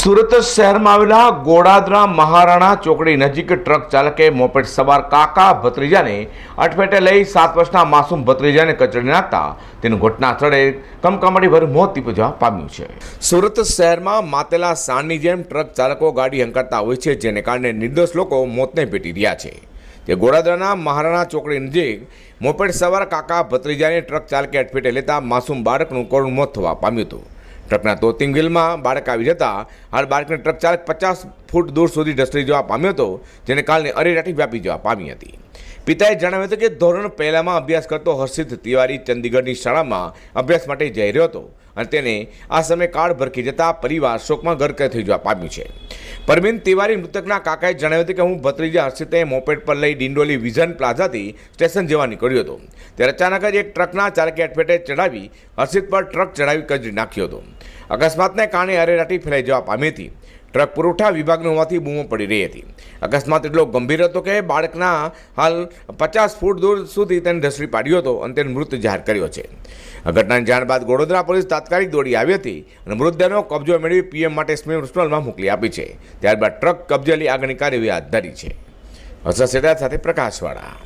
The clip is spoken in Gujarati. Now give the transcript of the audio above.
સુરત શહેરમાં આવેલા ગોડાદરા મહારાણા ચોકડી નજીક ટ્રક ચાલકે મોપેડ સવાર કાકા ભત્રીજાને અટફેટે લઈ સાત વર્ષના માસૂમ ભત્રીજાને કચડી નાખતા તેનું ઘટના સ્થળે કમકમાટીભર મોત નીપજવા પામ્યું છે. સુરત શહેરમાં માતેલા સાણની જેમ ટ્રક ચાલકો ગાડી હંકારતા હોય છે, જેને કારણે નિર્દોષ લોકો મોતને ભેટી રહ્યા છે. તે ગોડાદરાના મહારાણા ચોકડી નજીક મોપેડ સવાર કાકા ભત્રીજાને ટ્રક ચાલકે અટફેટે લેતા માસૂમ બાળકનું કરુણ મોત થવા પામ્યું હતું. ટ્રકના તો વ્હીલમાં બાળક આવી જતા હાલ બાળકને ટ્રક ચાલક પચાસ ફૂટ દૂર સુધી ઢસડી જવા પામ્યો હતો, જેને કારણે અરેરાટી વ્યાપી જવા પામી હતી. પિતાએ જણાવ્યું હતું કે ધોરણ પહેલામાં અભ્યાસ કરતો હર્ષિત તિવારી ચંદીગઢની શાળામાં અભ્યાસ માટે જઈ રહ્યો હતો અને તેને આ સમયે કાળ ભરકી જતા પરિવાર શોકમાં ગરકે થઈ જવા પામ્યું છે. પરમીન તિવારી મૃતકના કાકાએ જણાવ્યું હતું કે હું ભત્રીજા હર્ષિતે મોપેડ પર લઈ ડિંડોલી વિઝન પ્લાઝાથી સ્ટેશન જવા નીકળ્યો હતો. ત્યારે અચાનક જ એક ટ્રકના ચાલકે અટફેટે ચડાવી હર્ષિત પર ટ્રક ચડાવી કચડી નાખ્યો હતો. અકસ્માતને કારણે અરેરાટી ફેલાઈ જવા પામી હતી. ટ્રક પુરવઠા વિભાગનું હોવાથી બૂમો પડી રહી હતી. અકસ્માત એટલો ગંભીર હતો કે બાળકના હાલ પચાસ ફૂટ દૂર સુધી તેને ઢસડી પાડ્યો હતો અને તેને મૃત જાહેર કર્યો છે. ઘટનાની જાણ બાદ વડોદરા પોલીસ તાત્કાલિક દોડી આવી હતી અને મૃતદેહનો કબજો મેળવી પીએમ માટે સ્મીમ હોસ્પિટલમાં મોકલી આપી છે. ત્યારબાદ ટ્રક કબજે લઈ આગળની કાર્યવાહી હાથ ધરી છે. અસર સેડા સાથે પ્રકાશવાળા.